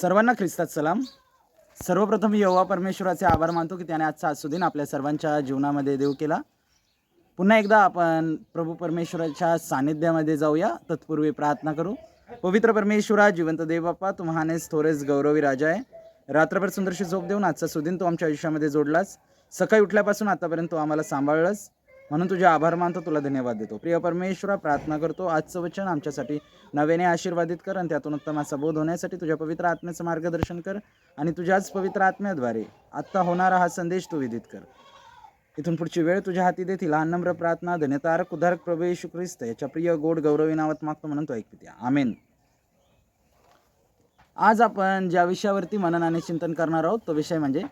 सर्वांना ख्रिस्तात सलाम. सर्वप्रथम यहोवा परमेश्वराचे आभार मानतो की त्याने आजचा आज आपल्या सर्वांच्या जीवनामध्ये देव केला. पुन्हा एकदा आपण प्रभू परमेश्वराच्या सानिध्यामध्ये जाऊया. तत्पूर्वी प्रार्थना करू. पवित्र परमेश्वरा जिवंत देवबाप्पा तुम्हानेच थोरेच महानेस थोरेस गौरवी राजा आहे. रात्रभर सुंदरशी झोप देऊन आजचा सुदिन तू आमच्या आयुष्यामध्ये जोडलास. सकाळी उठल्यापासून आतापर्यंत तू आम्हाला सांभाळलंस. म्हणून तुझे आभार मानतो तुला धन्यवाद देतो. प्रिय परमेश्वरा प्रार्थना करतो. आजचं वचन आमच्यासाठी नव्याने आशीर्वादित कर आणि त्यातून उत्तम असा बोध होण्यासाठी तुझ्या पवित्र आत्म्याचं मार्गदर्शन कर आणि तुझ्याच पवित्र आत्म्याद्वारे आत्ता होणारा हा संदेश तू विदित कर. इथून पुढची वेळ तुझ्या हाती देतील लहान नम्र प्रार्थना धन्यतारक उदारक प्रभू येशू ख्रिस्त याच्या प्रिय गोड गौरवी नावात मागतो म्हणून तो ऐकते आमेन. आज आपण ज्या विषयावरती मननाने चिंतन करणार आहोत तो विषय म्हणजे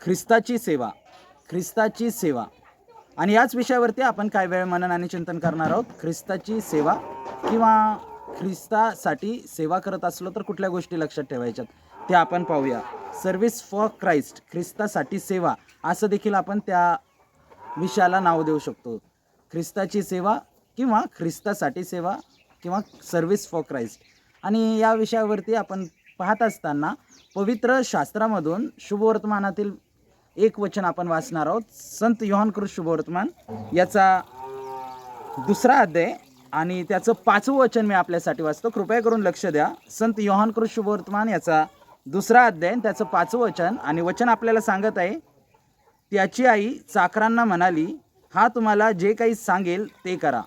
ख्रिस्ताची सेवा. ख्रिस्ताची सेवा. आणि याच विषयावरती आपण काय वेळ मनन आणि चिंतन करणार आहोत? ख्रिस्ताची सेवा किंवा ख्रिस्तासाठी सेवा करत असलो तर कुठल्या गोष्टी लक्षात ठेवायच्यात? त्या आपण पाहूया. सर्व्हिस फॉर क्राइस्ट ख्रिस्तासाठी सेवा असं देखील आपण त्या विषयाला नाव देऊ शकतो. ख्रिस्ताची सेवा किंवा ख्रिस्तासाठी सेवा किंवा सर्व्हिस फॉर क्राइस्ट आणि या विषयावरती आपण पाहत असताना पवित्र शास्त्रामधून शुभवर्तमानातील एक वचन आपण वाचणार आहोत. संत योहान कृष शुभवर्तमान याचा दुसरा अध्याय आणि त्याचं पाचवं वचन मी आपल्यासाठी वाचतो. कृपया करून लक्ष द्या. संत योहान कृष शुभवर्तमान याचा दुसरा अध्याय त्याचं पाचवं वचन आणि वचन आपल्याला सांगत आहे त्याची आई चाकरांना म्हणाली हा तुम्हाला जे काही सांगेल ते करा.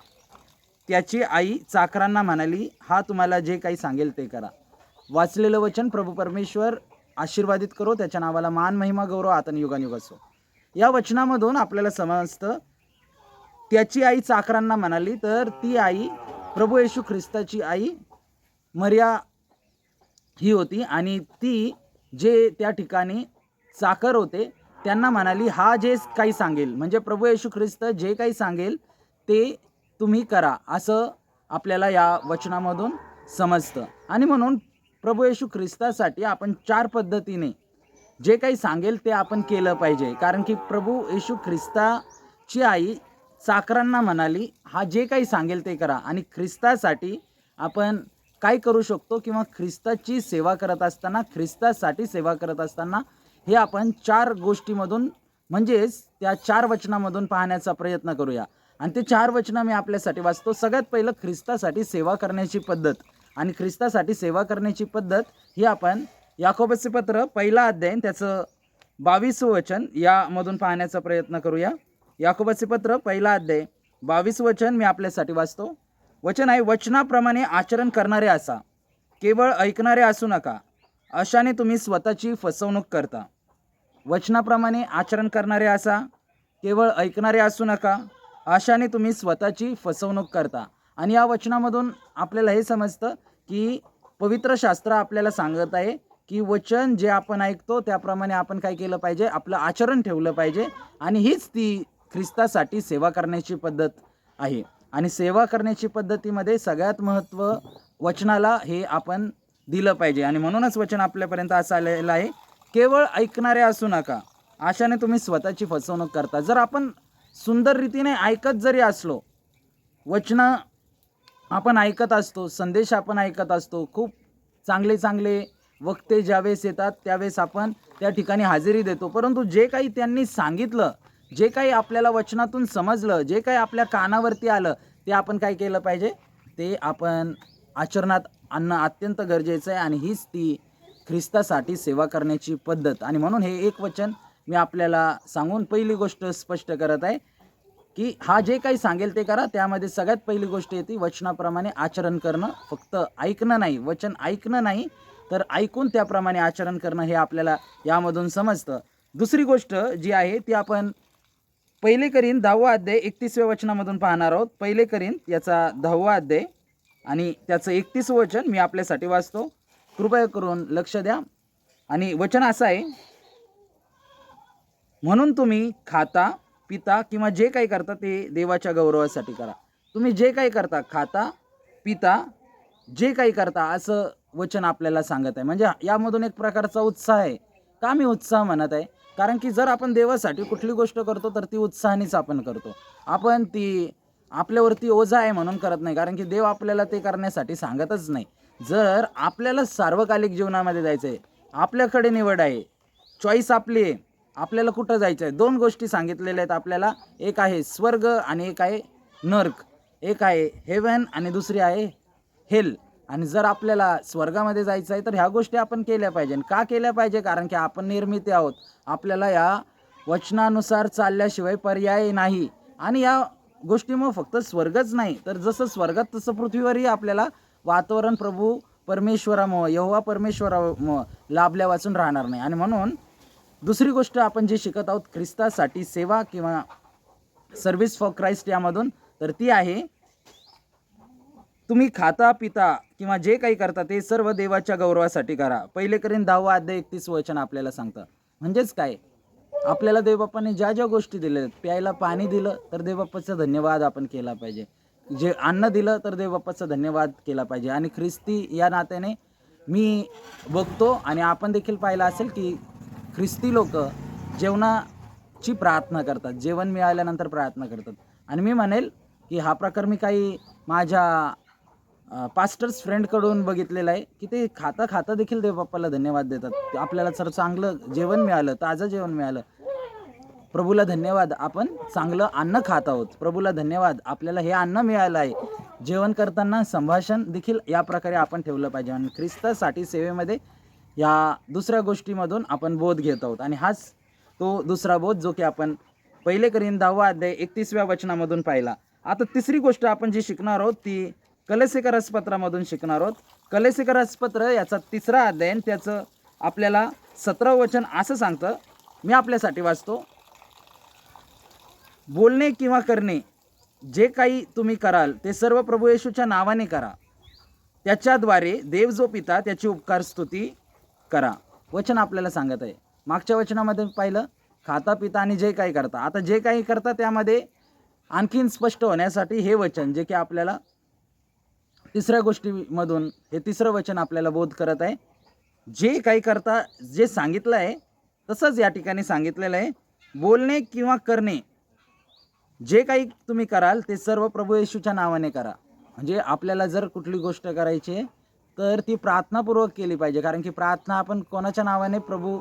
त्याची आई चाकरांना म्हणाली हा तुम्हाला जे काही सांगेल ते करा. वाचलेलं वचन प्रभू परमेश्वर आशीर्वादित करो त्याच्या नावाला मान महिमा गौरव आतन युगानुग असो. या वचनामधून आपल्याला समजतं त्याची आई चाकरांना म्हणाली तर ती आई प्रभू येशू ख्रिस्ताची आई मर्या ही होती आणि ती जे त्या ठिकाणी चाकर होते त्यांना म्हणाली हा जे काही सांगेल म्हणजे प्रभू येशू ख्रिस्त जे काही सांगेल ते तुम्ही करा. असं आपल्याला या वचनामधून समजतं. आणि म्हणून प्रभू येशू ख्रिस्तासाठी आपण चार पद्धतीने जे काही सांगेल ते आपण केलं पाहिजे. कारण की प्रभू येशू ख्रिस्ताची आई चाकरांना म्हणाली हा जे काही सांगेल ते करा. आणि ख्रिस्तासाठी आपण काय करू शकतो किंवा ख्रिस्ताची सेवा करत असताना ख्रिस्तासाठी सेवा करत असताना हे आपण चार गोष्टीमधून म्हणजेच त्या चार वचनामधून पाहण्याचा प्रयत्न करूया. आणि ते चार वचनं मी आपल्यासाठी वाचतो. सगळ्यात पहिलं ख्रिस्तासाठी सेवा करण्याची पद्धत. आणि ख्रिस्तासाठी सेवा करण्याची पद्धत ही आपण याकोबचे पत्र पहिला अध्याय त्याचं बावीस वचन यामधून पाहण्याचा प्रयत्न करूया. याकोबाचे पत्र पहिला अध्याय बावीस वचन मी आपल्यासाठी वाचतो. वचन आहे वचनाप्रमाणे आचरण करणारे असा. केवळ ऐकणारे असू नका. अशाने तुम्ही स्वतःची फसवणूक करता. वचनाप्रमाणे आचरण करणारे असा. केवळ ऐकणारे असू नका. अशाने तुम्ही स्वतःची फसवणूक करता. आणि या वचनामधून आपल्याला हे समजतं की पवित्र शास्त्र आपल्याला सांगत आहे की वचन जे आपण ऐकतो त्याप्रमाणे आपण काय केलं पाहिजे? आपलं आचरण ठेवलं पाहिजे. आणि हीच ती ख्रिस्तासाठी सेवा करण्याची पद्धत आहे. आणि सेवा करण्याची पद्धतीमध्ये सगळ्यात महत्त्व वचनाला हे आपण दिलं पाहिजे. आणि म्हणूनच वचन आपल्यापर्यंत असं आलेलं आहे. केवळ ऐकणारे असू नका. अशाने तुम्ही स्वतःची फसवणूक करता. जर आपण सुंदर रीतीने ऐकत जरी असलो वचनं आपण ऐकत असतो संदेश आपण ऐकत असतो खूप चांगले चांगले वक्ते ज्यावेळेस येतात त्यावेळेस आपण त्या ठिकाणी हजेरी देतो. परंतु जे काही त्यांनी सांगितलं जे काही आपल्याला वचनातून समजलं जे काही आपल्या कानावरती आलं ते आपण काय केलं पाहिजे? ते आपण आचरणात आणणं अत्यंत गरजेचं आहे आणि हीच ती ख्रिस्तासाठी सेवा करण्याची पद्धत. आणि म्हणून हे एक वचन मी आपल्याला सांगून पहिली गोष्ट स्पष्ट करत आहे. की हा जे काही सांगेल ते करा. त्यामध्ये सगळ्यात पहिली गोष्ट येते वचनाप्रमाणे आचरण करणं. फक्त ऐकणं नाही वचन ऐकणं नाही तर ऐकून त्याप्रमाणे आचरण करणं हे आपल्याला यामधून समजतं. दुसरी गोष्ट जी आहे ती आपण पहिले करीन दहावा अध्याय एकतीसव्या वचनामधून पाहणार आहोत. पहिले करीन याचा दहावा अध्याय आणि त्याचं एकतीस वचन मी आपल्यासाठी वाचतो. कृपया करून लक्ष द्या. आणि वचन असं आहे म्हणून तुम्ही खाता पिता किंवा जे काही करता ते देवाच्या गौरवासाठी करा. तुम्ही जे काही करता खाता पिता जे काही करता असं वचन आपल्याला सांगत आहे. म्हणजे यामधून एक प्रकारचा उत्साह आहे. का मी उत्साह म्हणत आहे? कारण की जर आपण देवासाठी कुठली गोष्ट करतो तर ती उत्साहानेच आपण करतो. आपण ती आपल्यावरती ओझा आहे म्हणून करत नाही. कारण की देव आपल्याला ते करण्यासाठी सांगतच नाही. जर आपल्याला सार्वकालिक जीवनामध्ये जायचं आहे आपल्याकडे निवड आहे चॉईस आपली आहे आपल्याला कुठं जायचं आहे? दोन गोष्टी सांगितलेल्या आहेत आपल्याला. एक आहे स्वर्ग आणि एक आहे नर्क. एक आहे हेवन आणि दुसरी आहे हेल. आणि जर आपल्याला स्वर्गामध्ये जायचं आहे तर ह्या गोष्टी आपण केल्या पाहिजे. का केल्या पाहिजे? कारण की आपण निर्मिती आहोत. आपल्याला या वचनानुसार चालल्याशिवाय पर्याय नाही. आणि या गोष्टीमुळे फक्त स्वर्गच नाही. तर जसं स्वर्गात तसं पृथ्वीवरही आपल्याला वातावरण प्रभू परमेश्वरामुळं यहोवा परमेश्वरामुळं लाभल्या वाचून राहणार नाही. आणि म्हणून दुसरी गोष्ट आपण जे शिकत आहोत ख्रिस्तासाठी सेवा किंवा सर्व्हिस फॉर क्राइस्ट यामधून तर ती आहे तुम्ही खाता पिता किंवा जे काही करता ते सर्व देवाच्या गौरवासाठी करा. पहिले करीन दहावा अध्याय एकतीस वचन आपल्याला सांगतं. म्हणजेच काय? आपल्याला देवबाप्पाने ज्या ज्या गोष्टी दिल्या आहेत, प्यायला पाणी दिलं तर देवबाप्पाचा धन्यवाद आपण केला पाहिजे. जे अन्न दिलं तर देवबाप्पाचा धन्यवाद केला पाहिजे. आणि ख्रिस्ती या नात्याने मी बघतो आणि आपण देखील पाहिलं असेल की ख्रिस्ती लोक जेवणाची प्रार्थना करतात जेवण मिळाल्यानंतर प्रार्थना करतात. आणि मी म्हणेल की हा प्रकार मी काही माझ्या पास्टर्स फ्रेंडकडून बघितलेलं आहे की ते खाता खाता देखील देवबाप्पाला धन्यवाद देतात. आपल्याला सर चांगलं जेवण मिळालं ताजं जेवण मिळालं प्रभूला धन्यवाद आपण चांगलं अन्न खात आहोत. प्रभूला धन्यवाद आपल्याला हे अन्न मिळालं आहे. जेवण करताना संभाषण देखील या प्रकारे आपण ठेवलं पाहिजे. आणि ख्रिस्तासाठी सेवेमध्ये या दुसऱ्या गोष्टीमधून आपण बोध घेत आहोत. आणि हाच तो दुसरा बोध जो की आपण पहिले करीन दहावा अध्याय एकतीसव्या वचनामधून पाहिला. आता तिसरी गोष्ट आपण जी शिकणार आहोत ती कलेसिकर रसपत्रामधून शिकणार आहोत. कलेसिकर रसपत्र याचा तिसरा अध्याय त्याचं आपल्याला सतरा वचन असं सांगतं. मी आपल्यासाठी वाचतो. बोलणे किंवा करणे जे काही तुम्ही कराल ते सर्व प्रभू येशूच्या नावाने करा. त्याच्याद्वारे देव जो पिता त्याची उपकार स्तुती करा. वचन आपल्याला सांगत आहे. मागच्या वचनामध्ये पाहिलं खाता पिता आणि जे काही करता. आता जे काही करता त्यामध्ये आणखीन स्पष्ट होण्यासाठी हे वचन जे की आपल्याला तिसऱ्या गोष्टीमधून हे तिसरं वचन आपल्याला बोध करत आहे. जे काही करता जे सांगितलं आहे तसंच या ठिकाणी सांगितलेलं आहे. बोलणे किंवा करणे जे काही तुम्ही कराल ते सर्व प्रभू येशूच्या नावाने करा. म्हणजे आपल्याला जर कुठली गोष्ट करायची आहे तर ती प्रार्थनापूर्वक केली पाहिजे. कारण की प्रार्थना आपण कोणाच्या नावाने? प्रभू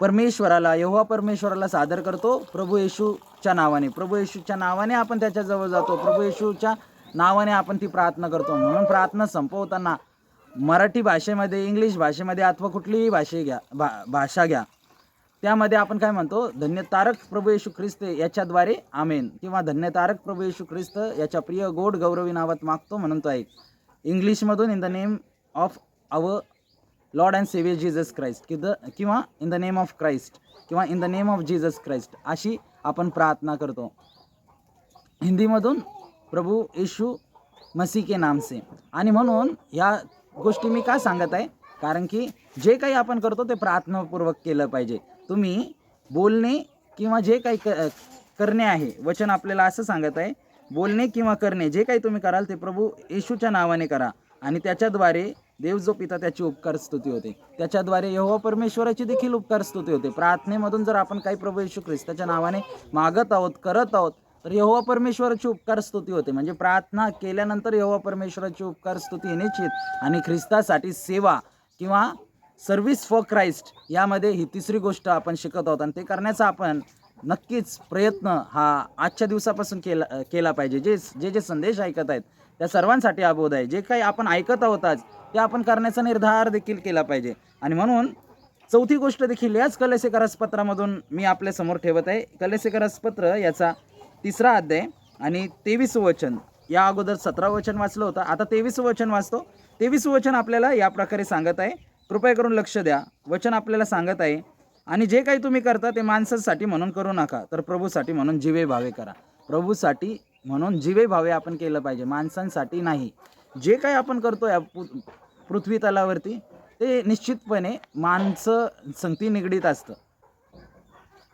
परमेश्वराला यहोवा परमेश्वराला सादर करतो. प्रभू येशूच्या नावाने. प्रभू येशूच्या नावाने आपण त्याच्याजवळ जातो. प्रभू येशूच्या नावाने आपण ती प्रार्थना करतो. म्हणून प्रार्थना संपवताना मराठी भाषेमध्ये इंग्लिश भाषेमध्ये अथवा कुठलीही भाषे घ्या भा भाषा घ्या. त्यामध्ये आपण काय म्हणतो? धन्य तारक प्रभू येशू ख्रिस्त याच्याद्वारे आमेन. किंवा धन्य तारक प्रभू येशू ख्रिस्त याच्या प्रिय गोड गौरवी नावात मागतो म्हणून तो ऐक इंग्लिशमधून in the name of our lord and saviour Jesus Christ कि द किंवा in the name of Christ किंवा in the name of Jesus Christ अशी आपण प्रार्थना करतो. हिंदीमधून प्रभू येशू मसी के नाम से. आणि म्हणून ह्या गोष्टी मी का सांगत आहे? कारण की जे काही आपण करतो ते प्रार्थनापूर्वक केलं पाहिजे. तुम्ही बोलणे किंवा जे काही क करणे आहे वचन आपल्याला असं सांगत आहे बोलणे किंवा करणे जे काही तुम्ही कराल ते प्रभू येशूच्या नावाने करा. आणि त्याच्याद्वारे देव जो पिता त्याची उपकार स्तुती होते. त्याच्याद्वारे यहोवा परमेश्वराची देखील उपकार स्तुती होते. प्रार्थनेमधून जर आपण काही प्रभू येशू ख्रिस्ताच्या नावाने मागत आहोत करत आहोत तर यहोवा परमेश्वराची उपकार स्तुती होते. म्हणजे प्रार्थना केल्यानंतर यहोवा परमेश्वराची उपकार स्तुती निश्चित आणि ख्रिस्तासाठी सेवा किंवा सर्व्हिस फॉर क्राइस्ट यामध्ये ही तिसरी गोष्ट आपण शिकत आहोत. आणि ते करण्याचा आपण नक्कीच प्रयत्न हा आजच्या दिवसापासून केला केला पाहिजे. जे जे जे संदेश ऐकत आहेत त्या सर्वांसाठी अबोध आहे. जे काही आपण ऐकत आहोत आज ते आपण करण्याचा निर्धार देखील केला पाहिजे. आणि म्हणून चौथी गोष्ट देखील याच कलेसेकरसपत्रामधून मी आपल्यासमोर ठेवत आहे. कलेसेकरसपत्र याचा तिसरा अध्याय आणि तेवीस वचन. या अगोदर सतरा वचन वाचलं होतं. आता तेवीस वचन वाचतो. तेवीस वचन आपल्याला या प्रकारे सांगत आहे. कृपया करून लक्ष द्या. वचन आपल्याला सांगत आहे आणि जे काही तुम्ही करता ते माणसासाठी म्हणून करू नका. तर प्रभूसाठी म्हणून जीवे भावे करा. प्रभूसाठी म्हणून जीवे भावे आपण केलं पाहिजे माणसांसाठी नाही. जे काही आपण करतो या पृ- पृथ्वी तलावरती ते निश्चितपणे माणसं संगती निगडीत असतं.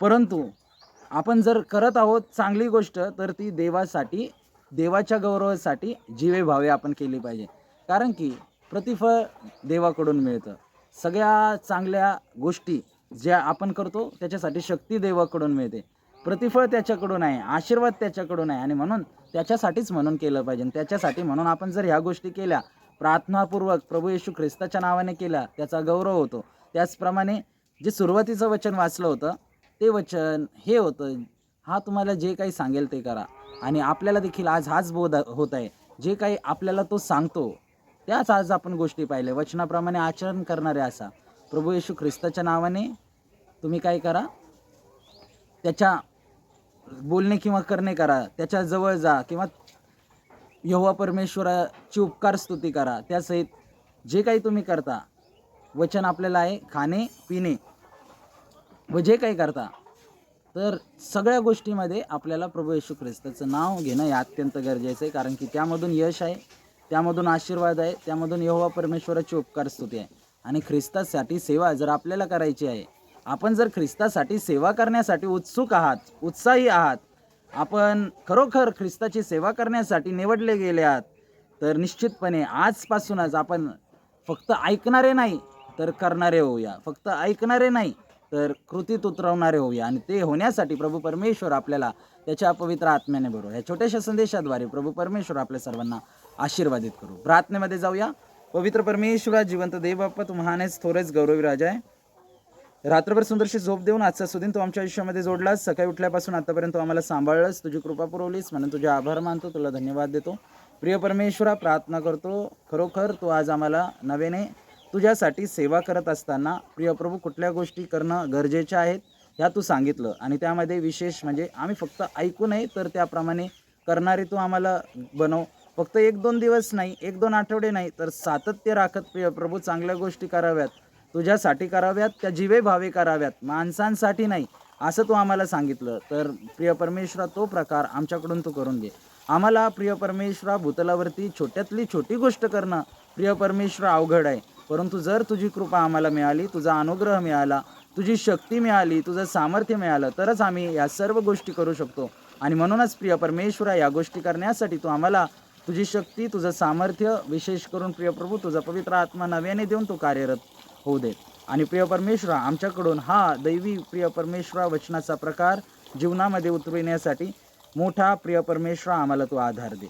परंतु आपण जर करत आहोत चांगली गोष्ट तर ती देवासाठी देवाच्या गौरवासाठी जीवे भावे आपण केली पाहिजे. कारण की प्रतिफळ देवाकडून मिळतं. सगळ्या चांगल्या गोष्टी ज्या आपण करतो त्याच्यासाठी शक्ती देवाकडून मिळते. प्रतिफळ त्याच्याकडून आहे आशीर्वाद त्याच्याकडून आहे. आणि म्हणून त्याच्यासाठीच म्हणून केलं पाहिजे. त्याच्यासाठी म्हणून आपण जर ह्या गोष्टी केल्या प्रार्थनापूर्वक प्रभू येशू ख्रिस्ताच्या नावाने केला त्याचा गौरव होतो. त्याचप्रमाणे जे सुरुवातीचं वचन वाचलं होतं ते वचन हे होतं हा तुम्हाला जे काही सांगेल ते करा. आणि आपल्याला देखील आज हाच बोध होत आहे. जे काही आपल्याला तो सांगतो त्याच आज आपण गोष्टी पाहिल्या. वचनाप्रमाणे आचरण करणारे असा. प्रभू येशू ख्रिस्ताच्या नावाने तुम्ही काय करा त्याच्या बोलणे किंवा करणे करा. त्याच्याजवळ जा किंवा यहोवा परमेश्वराची उपकार स्तुती करा. त्यासहित जे काही तुम्ही करता वचन आपल्याला आहे खाणे पिणे व जे काही करता तर सगळ्या गोष्टीमध्ये आपल्याला प्रभू येशू ख्रिस्ताचं नाव घेणं हे अत्यंत गरजेचं आहे. कारण की त्यामधून यश आहे त्यामधून आशीर्वाद आहे त्यामधून यहोवा परमेश्वराची उपकार स्तुती आहे. आणि ख्रिस्तासाठी सेवा जर आपल्याला करायची आहे आपण जर ख्रिस्तासाठी सेवा करण्यासाठी उत्सुक आहात उत्साही आहात आपण खरोखर ख्रिस्ताची सेवा करण्यासाठी निवडले गेले आहात तर निश्चितपणे आजपासूनच आपण फक्त ऐकणारे नाही तर करणारे होऊया. फक्त ऐकणारे नाही तर कृतीत उतरवणारे होऊया. आणि ते होण्यासाठी प्रभू परमेश्वर आपल्याला त्याच्या पवित्र आत्म्याने भरू या छोट्याशा संदेशाद्वारे प्रभू परमेश्वर आपल्या सर्वांना आशीर्वादित करू. प्रार्थनेमध्ये जाऊया. पवित्र परमेश्वरा जिवंत देव बाप्पा तू महानेच थोरेच गौरवी राजा आहे. रात्रभर सुंदरशी झोप देऊन आजचा सुदिन तू आमच्या आयुष्यामध्ये जोडलास. सकाळी उठल्यापासून आतापर्यंत तू आम्हाला सांभाळलंस. तुझी कृपा पुरवलीस. म्हणून तुझे आभार मानतो. तुला धन्यवाद देतो. प्रिय परमेश्वरा प्रार्थना करतो. खरोखर तू आज आम्हाला नव्याने तुझ्यासाठी सेवा करत असताना प्रिय प्रभू कुठल्या गोष्टी करणं गरजेच्या आहेत ह्या तू सांगितलं. आणि त्यामध्ये विशेष म्हणजे आम्ही फक्त ऐकू नये तर त्याप्रमाणे करणारे तू आम्हाला बनव. फक्त एक दोन दिवस नाही एक दोन आठवडे नाही तर सातत्य राखत प्रिय प्रभू चांगल्या गोष्टी कराव्यात. तुझ्यासाठी कराव्यात त्या जीवे भावे कराव्यात? माणसांसाठी नाही असं तू आम्हाला सांगितलं. तर प्रिय परमेश्वरा तो प्रकार आमच्याकडून तू करून घे. आम्हाला प्रिय परमेश्वरा भूतलावरती छोट्यातली छोटी गोष्ट करणं प्रिय परमेश्वर अवघड आहे. परंतु जर तुझी कृपा आम्हाला मिळाली तुझा अनुग्रह मिळाला तुझी शक्ती मिळाली तुझं सामर्थ्य मिळालं तरच आम्ही या सर्व गोष्टी करू शकतो. आणि म्हणूनच प्रिय परमेश्वरा या गोष्टी करण्यासाठी तू आम्हाला तुझी शक्ती तुझं सामर्थ्य विशेष करून प्रिय प्रभू तुझा पवित्र आत्मा नव्याने देऊन तू कार्यरत होऊ दे आणि प्रिय परमेश्वरा आमच्याकडून हा दैवी प्रिय परमेश्वरा वचनाचा प्रकार जीवनामध्ये उतरविण्यासाठी मोठा प्रिय परमेश्वरा आम्हाला तो आधार दे.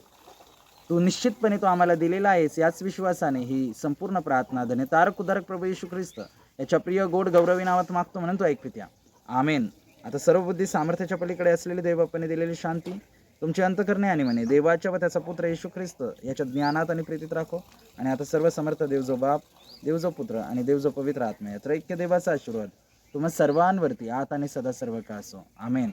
तू निश्चितपणे तो आम्हाला दिलेला आहेस याच विश्वासाने ही संपूर्ण प्रार्थना धने तारक उदारक प्रभू येशू ख्रिस्त याच्या प्रिय गोड गौरवी नावात मागतो म्हणून तो ऐकवित्या आमेन. आता सर्व बुद्धी सामर्थ्याच्या पलीकडे असलेली देवापणे दिलेली शांती तुमची अंतकरणे आणि म्हणे देवाच्या व त्याचा पुत्र येशू ख्रिस्त याच्या ज्ञानात आणि प्रीतीत राखो. आणि आता सर्व समर्थ देव जो बाप देवजो पुत्र आणि देवजो पवित्र आत्मा या त्रैक्य देवाचा आशीर्वाद तुम्हा सर्वांवरती आत आणि सदा सर्व का असो आमेन.